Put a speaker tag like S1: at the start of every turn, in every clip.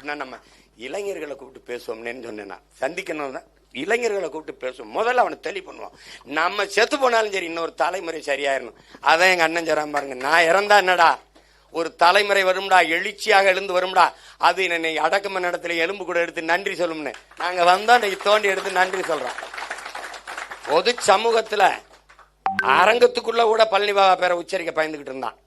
S1: அப்படின்னா நம்ம இளைஞர்களை கூப்பிட்டு பேசுவோம்னு சொன்னேன் சந்திக்கணும் தான் இளைஞர்களை கூப்பிட்டு பேசுவோம். முதல்ல அவனை தெளி பண்ணுவோம். நம்ம செத்து போனாலும் சரி இன்னொரு தலைமுறை சரியாயிரணும். அதான் எங்க அண்ணன் சொல்றான் பாருங்க நான் இறந்தா என்னடா? ஒரு தலைமுறை வரும்டா எழுச்சியாக எழுந்து வரும்டா? அது என்னை அடக்கம நடத்துல எலும்பு கூட எடுத்து நன்றி சொல்லும்னு. நாங்க வந்தோம் இன்னைக்கு தோண்டி எடுத்து நன்றி சொல்றோம். பொது சமூகத்துல அரங்கத்துக்குள்ள கூட பழனி பாபா பேரை உச்சரிக்க பயந்துகிட்டு இருந்தான்.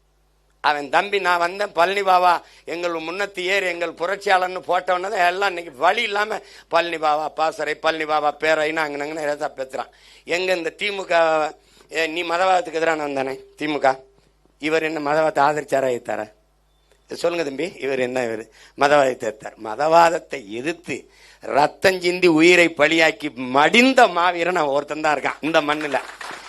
S1: அவன் தம்பி நான் வந்தேன் பழனி பாபா எங்கள் முன்னத்து ஏறு எங்கள் புரட்சியாளர்னு போட்டவன தான் எல்லாம் இன்னைக்கு வழி இல்லாமல் பழனி பாபா பாசறை பழனி பாபா பேரைன்னு அங்கே நாங்கள் ஏதா பேசுறான் எங்கே இந்த திமுக ஏ, நீ மதவாதத்துக்கு எதிரான வந்தானே திமுக? இவர் என்ன மதவாதத்தை ஆதரிச்சாரா எத்தாரா சொல்லுங்க தம்பி இவர் என்ன இவர்? மதவாதத்தை எத்தார் மதவாதத்தை எதிர்த்து ரத்தம் சிந்தி உயிரை பலியாக்கி மடிந்த மாவீரன் நான் ஒருத்தன் தான் இருக்கான் இந்த மண்ணில்.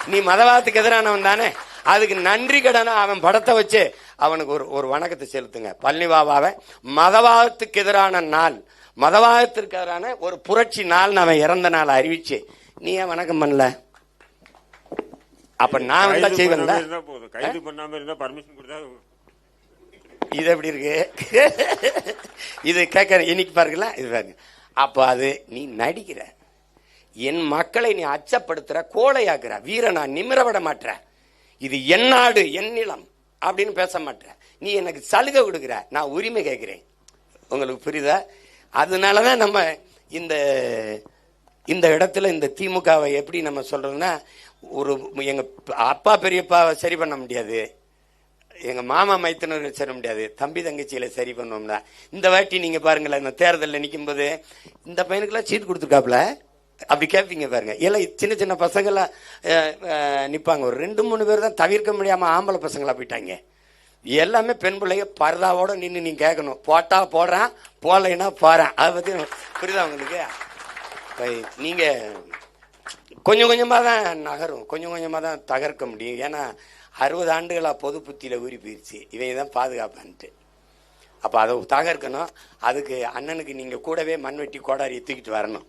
S1: நீ மதவாதத்துக்கு எதிரானவன் தானே அதுக்கு நன்றி கடனை அவன் படத்தை வச்சு அவனுக்கு ஒரு ஒரு வணக்கத்தை செலுத்துங்க. பழனி பாபாவை மதவாதத்துக்கு எதிரான நாள். மதவாதத்திற்கு எதிரான ஒரு புரட்சி நாள் அவன் இறந்த நாள் அறிவிச்சு. நீ ஏன் வணக்கம் பண்ணல? அப்ப நான் வந்தா
S2: போதும். கைது பண்ணாம இருந்தா பர்மிஷன் கொடுத்தா
S1: இது எப்படி இருக்கு? இது கேட்க இன்னைக்கு பாருங்களா இது பாருங்க. அப்ப அது நீ நடிக்கிற. என் மக்களை நீ அச்சப்படுத்துற கோழையாக்குற வீரனா நிமிர விட மாட்ற இது என் நாடு என் நிலம். அப்படின்னு பேச மாட்டேன். நீ எனக்கு சலுகை கொடுக்குற நான் உரிமை கேட்குறேன். உங்களுக்கு புரியுதா? அதனால தான் நம்ம இந்த இந்த இடத்துல இந்த திமுகவை எப்படி நம்ம சொல்கிறதுன்னா ஒரு எங்கள் அப்பா பெரியப்பாவை சரி பண்ண முடியாது. எங்கள் மாமா மைத்தனர் சரி முடியாது. தம்பி தங்கச்சியில் சரி பண்ணோம்னா இந்த வாட்டி நீங்கள் பாருங்களேன் இந்த தேர்தலில் நிற்கும்போது இந்த பையனுக்கெல்லாம் சீட் கொடுத்துருக்காப்புல அப்படி கேட்பீங்க பாருங்க. எல்லாம் சின்ன சின்ன பசங்களாம் நிற்பாங்க ஒரு ரெண்டு மூணு பேர் தான் தவிர்க்க முடியாமல் ஆம்பளை பசங்களாக போயிட்டாங்க. எல்லாமே பெண் பிள்ளைங்க பரதாவோட நின்று நீ கேட்கணும் போட்டா போடுறான் போடலைன்னா போறேன். அதை பற்றி புரியுதா உங்களுக்கு? நீங்கள் கொஞ்சம் கொஞ்சமாக தான் நகரும். கொஞ்சம் கொஞ்சமாக தான் தகர்க்க முடியும். ஏன்னா அறுபது ஆண்டுகளாக பொது புத்தியில் ஊறி போயிடுச்சு இவங்க தான் பாதுகாப்பான்ட்டு. அப்போ அதை தகர்க்கணும் அதுக்கு அண்ணனுக்கு நீங்கள் கூடவே மண்வெட்டி கோடாரி தூக்கிட்டு வரணும்.